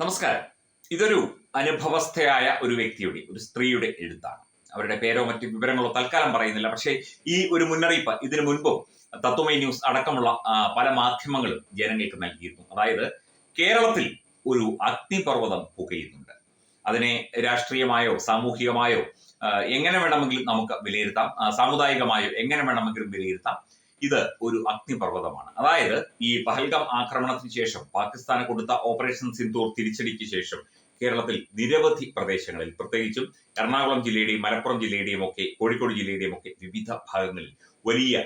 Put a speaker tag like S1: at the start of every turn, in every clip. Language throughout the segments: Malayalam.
S1: നമസ്കാരം. ഇതൊരു അനുഭവസ്ഥയായ ഒരു വ്യക്തിയുടെ ഒരു സ്ത്രീയുടെ എഴുത്താണ്. അവരുടെ പേരോ മറ്റു വിവരങ്ങളോ തൽക്കാലം പറയുന്നില്ല. പക്ഷേ ഈ ഒരു മുന്നറിയിപ്പ് ഇതിനു മുൻപും തത്വമൈ ന്യൂസ് അടക്കമുള്ള പല മാധ്യമങ്ങളും ജനങ്ങൾക്ക് നൽകിയിരുന്നു. അതായത് കേരളത്തിൽ ഒരു അഗ്നിപർവതം പുകയുന്നുണ്ട്. അതിനെ രാഷ്ട്രീയമായോ സാമൂഹികമായോ എങ്ങനെ വേണമെങ്കിലും നമുക്ക് വിലയിരുത്താം. സാമുദായികമായോ എങ്ങനെ വേണമെങ്കിലും വിലയിരുത്താം. ഇത് ഒരു അഗ്നിപർവതമാണ്. അതായത് ഈ പഹൽഗാം ആക്രമണത്തിന് ശേഷം പാകിസ്ഥാന് കൊടുത്ത ഓപ്പറേഷൻ സിന്ദൂർ തിരിച്ചടിക്ക് ശേഷം കേരളത്തിൽ നിരവധി പ്രദേശങ്ങളിൽ പ്രത്യേകിച്ചും എറണാകുളം ജില്ലയുടെയും മലപ്പുറം ജില്ലയുടെയും ഒക്കെ കോഴിക്കോട് ജില്ലയുടെയും ഒക്കെ വിവിധ ഭാഗങ്ങളിൽ വലിയ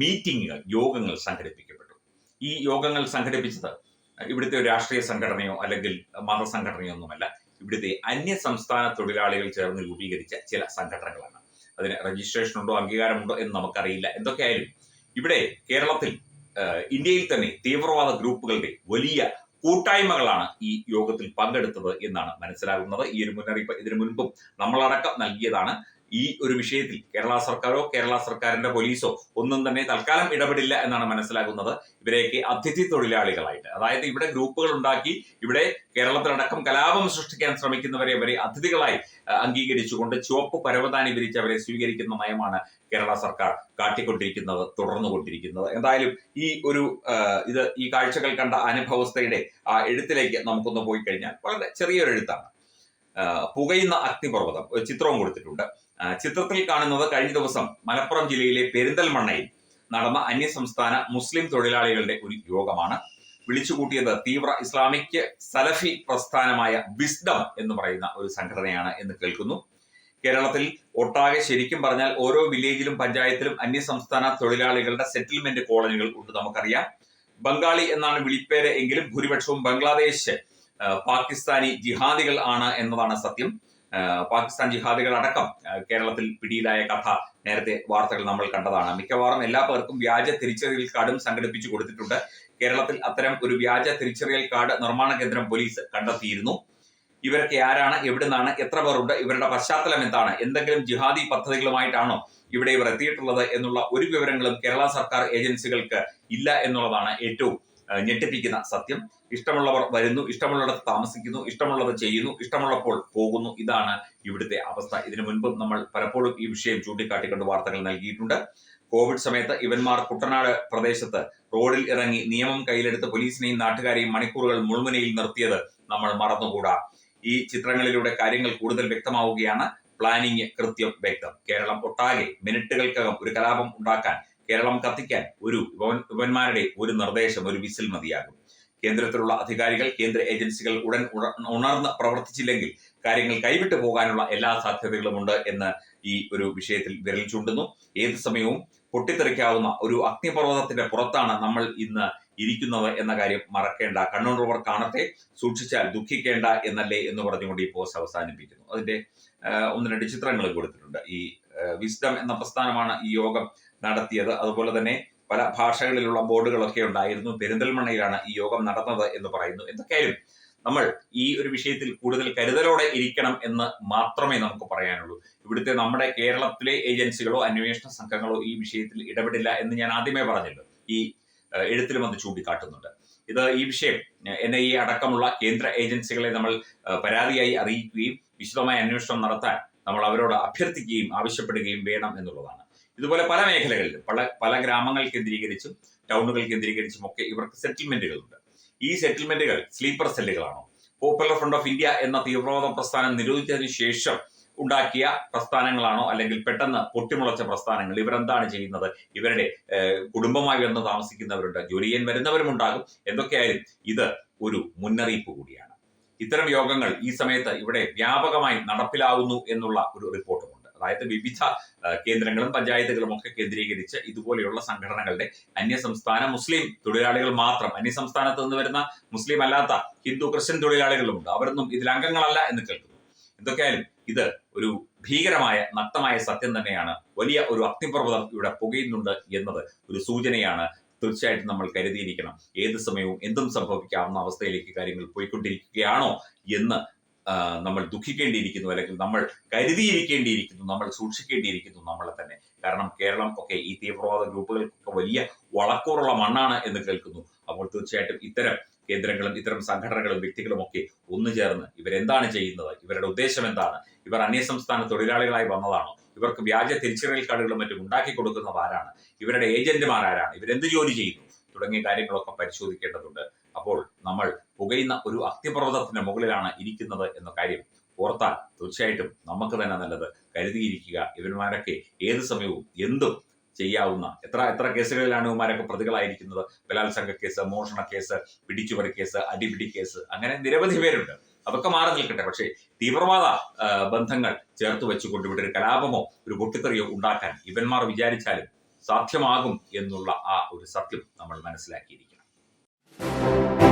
S1: മീറ്റിങ്ങുകൾ യോഗങ്ങൾ സംഘടിപ്പിക്കപ്പെട്ടു. ഈ യോഗങ്ങൾ സംഘടിപ്പിച്ചത് ഇവിടുത്തെ രാഷ്ട്രീയ സംഘടനയോ അല്ലെങ്കിൽ മതസംഘടനയോ ഒന്നുമല്ല. ഇവിടുത്തെ അന്യ സംസ്ഥാന തൊഴിലാളികൾ ചേർന്ന് രൂപീകരിച്ച ചില സംഘടനകളാണ്. അതിന് രജിസ്ട്രേഷൻ ഉണ്ടോ അംഗീകാരമുണ്ടോ എന്ന് നമുക്കറിയില്ല. എന്തൊക്കെയായാലും ഇവിടെ കേരളത്തിൽ ഇന്ത്യയിൽ തന്നെ തീവ്രവാദ ഗ്രൂപ്പുകളുടെ വലിയ കൂട്ടായ്മകളാണ് ഈ യോഗത്തിൽ പങ്കെടുത്തത് എന്നാണ് മനസ്സിലാകുന്നത്. ഈ ഒരു മുന്നറിയിപ്പ് ഇതിനു മുൻപും നമ്മളടക്കം നൽകിയതാണ്. ഈ ഒരു വിഷയത്തിൽ കേരള സർക്കാരോ കേരള സർക്കാരിന്റെ പോലീസോ ഒന്നും തന്നെ തൽക്കാലം ഇടപെടില്ല എന്നാണ് മനസ്സിലാക്കുന്നത് ഇവരെയൊക്കെ അതിഥി തൊഴിലാളികളായിട്ട്. അതായത് ഇവിടെ ഗ്രൂപ്പുകൾ ഉണ്ടാക്കി ഇവിടെ കേരളത്തിലടക്കം കലാപം സൃഷ്ടിക്കാൻ ശ്രമിക്കുന്നവരെ അവരെ അതിഥികളായി അംഗീകരിച്ചുകൊണ്ട് ചുവപ്പ് പരവതാനി വിരിച്ച് അവരെ സ്വീകരിക്കുന്ന നയമാണ് കേരള സർക്കാർ കാട്ടിക്കൊണ്ടിരിക്കുന്നത് തുടർന്നുകൊണ്ടിരിക്കുന്നത്. എന്തായാലും ഈ ഒരു ഇത് ഈ കാഴ്ചകൾ കണ്ട അനുഭവസ്ഥയുടെ ആ എഴുത്തിലേക്ക് നമുക്കൊന്ന് പോയി കഴിഞ്ഞാൽ വളരെ ചെറിയൊരു എഴുത്താണ്. പുകയുന്ന അഗ്നിപർവതം ഒരു ചിത്രവും കൊടുത്തിട്ടുണ്ട്. ചിത്രത്തിൽ കാണുന്നത് കഴിഞ്ഞ ദിവസം മലപ്പുറം ജില്ലയിലെ പെരിന്തൽമണ്ണയിൽ നടന്ന അന്യസംസ്ഥാന മുസ്ലിം തൊഴിലാളികളുടെ ഒരു യോഗമാണ്. വിളിച്ചുകൂട്ടിയത് തീവ്ര ഇസ്ലാമിക് സലഫി പ്രസ്ഥാനമായ വിസ്ഡം എന്ന് പറയുന്ന ഒരു സംഘടനയാണ് എന്ന് കേൾക്കുന്നു. കേരളത്തിൽ ഒട്ടാകെ ശരിക്കും പറഞ്ഞാൽ ഓരോ വില്ലേജിലും പഞ്ചായത്തിലും അന്യസംസ്ഥാന തൊഴിലാളികളുടെ സെറ്റിൽമെന്റ് കോളനികൾ ഉണ്ട് നമുക്കറിയാം. ബംഗാളി എന്നാണ് വിളിപ്പേര് എങ്കിലും ഭൂരിപക്ഷവും ബംഗ്ലാദേശ് പാകിസ്ഥാനി ജിഹാദികൾ ആണ് എന്നതാണ് സത്യം. പാകിസ്ഥാൻ ജിഹാദികൾ അടക്കം കേരളത്തിൽ പിടിയിലായ കഥ നേരത്തെ വാർത്തകൾ നമ്മൾ കണ്ടതാണ്. മിക്കവാറും എല്ലാ പേർക്കും വ്യാജ തിരിച്ചറിയൽ കാർഡും സംഘടിപ്പിച്ചു കൊടുത്തിട്ടുണ്ട്. കേരളത്തിൽ അത്തരം ഒരു വ്യാജ തിരിച്ചറിയൽ കാർഡ് നിർമ്മാണ കേന്ദ്രം പോലീസ് കണ്ടെത്തിയിരുന്നു. ഇവരൊക്കെ ആരാണ്? എവിടെ നിന്നാണ് എത്ര പേരുണ്ട്? ഇവരുടെ പശ്ചാത്തലം എന്താണ്? എന്തെങ്കിലും ജിഹാദി പദ്ധതികളുമായിട്ടാണോ ഇവിടെ ഇവർ എത്തിയിട്ടുള്ളത് എന്നുള്ള ഒരു വിവരങ്ങളും കേരള സർക്കാർ ഏജൻസികൾക്ക് ഇല്ല എന്നുള്ളതാണ് ഏറ്റവും ഞെട്ടിപ്പിക്കുന്ന സത്യം. ഇഷ്ടമുള്ളവർ വരുന്നു ഇഷ്ടമുള്ളവർ താമസിക്കുന്നു ഇഷ്ടമുള്ളവർ ചെയ്യുന്നു ഇഷ്ടമുള്ളപ്പോൾ പോകുന്നു. ഇതാണ് ഇവിടുത്തെ അവസ്ഥ. ഇതിനു മുൻപ് നമ്മൾ പലപ്പോഴും ഈ വിഷയം ചൂണ്ടിക്കാട്ടിക്കൊണ്ട് വാർത്തകൾ നൽകിയിട്ടുണ്ട്. കോവിഡ് സമയത്ത് ഇവന്മാർ കുട്ടനാട് പ്രദേശത്ത് റോഡിൽ ഇറങ്ങി നിയമം കയ്യിലെടുത്ത് പോലീസിനെയും നാട്ടുകാരെയും മണിക്കൂറുകൾ മുൾമുനയിൽ നിർത്തിയത് നമ്മൾ മറന്നുകൂടാ. ഈ ചിത്രങ്ങളിലൂടെ കാര്യങ്ങൾ കൂടുതൽ വ്യക്തമാവുകയാണ്. പ്ലാനിങ് കൃത്യം വ്യക്തം. കേരളം ഒട്ടാകെ മിനിറ്റുകൾക്കകം ഒരു കലാപം ഉണ്ടാക്കാൻ കേരളം കത്തിക്കാൻ ഒരു ഇവന്മാരുടെ ഒരു നിർദ്ദേശം ഒരു വിസിൽ മതിയാകും. കേന്ദ്രത്തിലുള്ള അധികാരികൾ കേന്ദ്ര ഏജൻസികൾ ഉടൻ ഉണ- ഉണർന്ന് പ്രവർത്തിച്ചില്ലെങ്കിൽ കാര്യങ്ങൾ കൈവിട്ടു പോകാനുള്ള എല്ലാ സാധ്യതകളുമുണ്ട് എന്ന് ഈ ഒരു വിഷയത്തിൽ വിരൽ ചൂണ്ടുന്നു. ഏത് സമയവും പൊട്ടിത്തെറിക്കാവുന്ന ഒരു അഗ്നിപർവതത്തിന്റെ പുറത്താണ് നമ്മൾ ഇന്ന് ഇരിക്കുന്നത് എന്ന കാര്യം മറക്കേണ്ട. കണ്ണൂർ കാണട്ടെ സൂക്ഷിച്ചാൽ ദുഃഖിക്കേണ്ട എന്നല്ലേ എന്ന് പറഞ്ഞുകൊണ്ട് ഈ പോസ്റ്റ് അവസാനിപ്പിക്കുന്നു. അതിന്റെ ഒന്ന് രണ്ട് ചിത്രങ്ങൾ കൊടുത്തിട്ടുണ്ട്. ഈ വിസ്ഡം എന്ന പ്രസ്ഥാനമാണ് ഈ യോഗം നടത്തിയത്. അതുപോലെ തന്നെ പല ഭാഷകളിലുള്ള ബോർഡുകളൊക്കെ ഉണ്ടായിരുന്നു. പെരിന്തൽമണ്ണയിലാണ് ഈ യോഗം നടന്നത് എന്ന് പറയുന്നു. എന്തൊക്കെയായാലും നമ്മൾ ഈ ഒരു വിഷയത്തിൽ കൂടുതൽ കരുതലോടെ ഇരിക്കണം എന്ന് മാത്രമേ നമുക്ക് പറയാനുള്ളൂ. ഇവിടുത്തെ നമ്മുടെ കേരളത്തിലെ ഏജൻസികളോ അന്വേഷണ സംഘങ്ങളോ ഈ വിഷയത്തിൽ ഇടപെടില്ല എന്ന് ഞാൻ ആദ്യമേ പറഞ്ഞല്ലോ. ഈ എഴുത്തിലും അത് ചൂണ്ടിക്കാട്ടുന്നുണ്ട്. ഇത് ഈ വിഷയം എൻ ഐ എ അടക്കമുള്ള കേന്ദ്ര ഏജൻസികളെ നമ്മൾ പരാതിയായി അറിയിക്കുകയും വിശദമായ അന്വേഷണം നടത്താൻ നമ്മൾ അവരോട് അഭ്യർത്ഥിക്കുകയും ആവശ്യപ്പെടുകയും വേണം എന്നുള്ളതാണ്. ഇതുപോലെ പല മേഖലകളിലും പല പല ഗ്രാമങ്ങൾ കേന്ദ്രീകരിച്ചും ടൗണുകൾ കേന്ദ്രീകരിച്ചും ഒക്കെ ഇവർക്ക് സെറ്റിൽമെന്റുകളുണ്ട് ഈ സെറ്റിൽമെന്റുകൾ സ്ലീപ്പർ സെല്ലുകളാണോ പോപ്പുലർ ഫ്രണ്ട് ഓഫ് ഇന്ത്യ എന്ന തീവ്രവാദ പ്രസ്ഥാനം നിരോധിച്ചതിന് ശേഷം ഉണ്ടാക്കിയ പ്രസ്ഥാനങ്ങളാണോ? അല്ലെങ്കിൽ പെട്ടെന്ന് പൊട്ടിമുളച്ച പ്രസ്ഥാനങ്ങൾ ഇവരെന്താണ് ചെയ്യുന്നത്? ഇവരുടെ കുടുംബമായി വന്ന് താമസിക്കുന്നവരുണ്ട് ജോലി ചെയ്യാൻ വരുന്നവരുമുണ്ടാകും എന്തൊക്കെയായാലും ഇത് ഒരു മുന്നറിയിപ്പ് കൂടിയാണ്. ഇത്തരം യോഗങ്ങൾ ഈ സമയത്ത് ഇവിടെ വ്യാപകമായി നടപ്പിലാവുന്നു എന്നുള്ള ഒരു റിപ്പോർട്ടുമുണ്ട്. അതായത് വിവിധ കേന്ദ്രങ്ങളും പഞ്ചായത്തുകളും ഒക്കെ കേന്ദ്രീകരിച്ച് ഇതുപോലെയുള്ള സംഘടനകളുടെ അന്യസംസ്ഥാന മുസ്ലിം തൊഴിലാളികൾ മാത്രം അന്യസംസ്ഥാനത്ത് നിന്ന് വരുന്ന മുസ്ലിം അല്ലാത്ത ഹിന്ദു ക്രിസ്ത്യൻ തൊഴിലാളികളുമുണ്ട് അവരൊന്നും ഇതിൽ അംഗങ്ങളല്ല എന്ന് കേൾക്കുന്നു. എന്തൊക്കെയായാലും ഇത് ഒരു ഭീകരമായ നഗ്നമായ സത്യം തന്നെയാണ്. വലിയ ഒരു അഗ്നിപർവതം ഇവിടെ പുകയുന്നുണ്ട് എന്നത് ഒരു സൂചനയാണ് തീർച്ചയായിട്ടും നമ്മൾ കരുതിയിരിക്കണം. ഏത് സമയവും എന്തും സംഭവിക്കാവുന്ന അവസ്ഥയിലേക്ക് കാര്യങ്ങൾ പോയിക്കൊണ്ടിരിക്കുകയാണോ എന്ന് നമ്മൾ ദുഃഖിക്കേണ്ടിയിരിക്കുന്നു അല്ലെങ്കിൽ നമ്മൾ കരുതിയിരിക്കേണ്ടിയിരിക്കുന്നു നമ്മൾ സൂക്ഷിക്കേണ്ടിയിരിക്കുന്നു നമ്മളെ തന്നെ. കാരണം കേരളം ഒക്കെ ഈ തീവ്രവാദ ഗ്രൂപ്പുകൾക്കൊക്കെ വലിയ വളക്കൂറുള്ള മണ്ണാണ് എന്ന് കേൾക്കുന്നു. അപ്പോൾ തീർച്ചയായിട്ടും ഇത്തരം കേന്ദ്രങ്ങളും ഇത്തരം സംഘടനകളും വ്യക്തികളും ഒക്കെ ഒന്നു ചേർന്ന് ഇവരെന്താണ് ചെയ്യുന്നത്? ഇവരുടെ ഉദ്ദേശം എന്താണ്? ഇവർ അന്യസംസ്ഥാന തൊഴിലാളികളായി വന്നതാണോ? ഇവർക്ക് വ്യാജ തിരിച്ചറിയൽ കാർഡുകളും മറ്റും ഉണ്ടാക്കി കൊടുക്കുന്നത് ആരാണ്? ഇവരുടെ ഏജന്റുമാർ ആരാണ് ഇവരെന്ത് ജോലി ചെയ്യുന്നു? തുടങ്ങിയ കാര്യങ്ങളൊക്കെ പരിശോധിക്കേണ്ടതുണ്ട്. അപ്പോൾ നമ്മൾ പുകയുന്ന ഒരു അഗ്നിപർവതത്തിന്റെ മുകളിലാണ് ഇരിക്കുന്നത് എന്ന കാര്യം ഓർത്താൽ തീർച്ചയായിട്ടും നമുക്ക് തന്നെ നല്ലത് കരുതിയിരിക്കുക ഇവന്മാരൊക്കെ ഏത് സമയവും എന്തും ചെയ്യാവുന്ന എത്ര എത്ര കേസുകളിലാണ് ഇവന്മാരൊക്കെ പ്രതികളായിരിക്കുന്നത്? ബലാത്സംഗ കേസ് മോഷണ കേസ് പിടിച്ചുപറി കേസ് അടിപിടി കേസ് അങ്ങനെ നിരവധി പേരുണ്ട്. അതൊക്കെ മാറി നിൽക്കട്ടെ. പക്ഷേ തീവ്രവാദ ബന്ധങ്ങൾ ചേർത്ത് വെച്ചുകൊണ്ട് ഇവിടെ ഒരു കലാപമോ ഒരു പൊട്ടിത്തെറിയോ ഉണ്ടാക്കാൻ ഇവന്മാർ വിചാരിച്ചാലും സാധ്യമാകും എന്നുള്ള ആ ഒരു സത്യം നമ്മൾ മനസ്സിലാക്കിയിരിക്കണം. Thank you.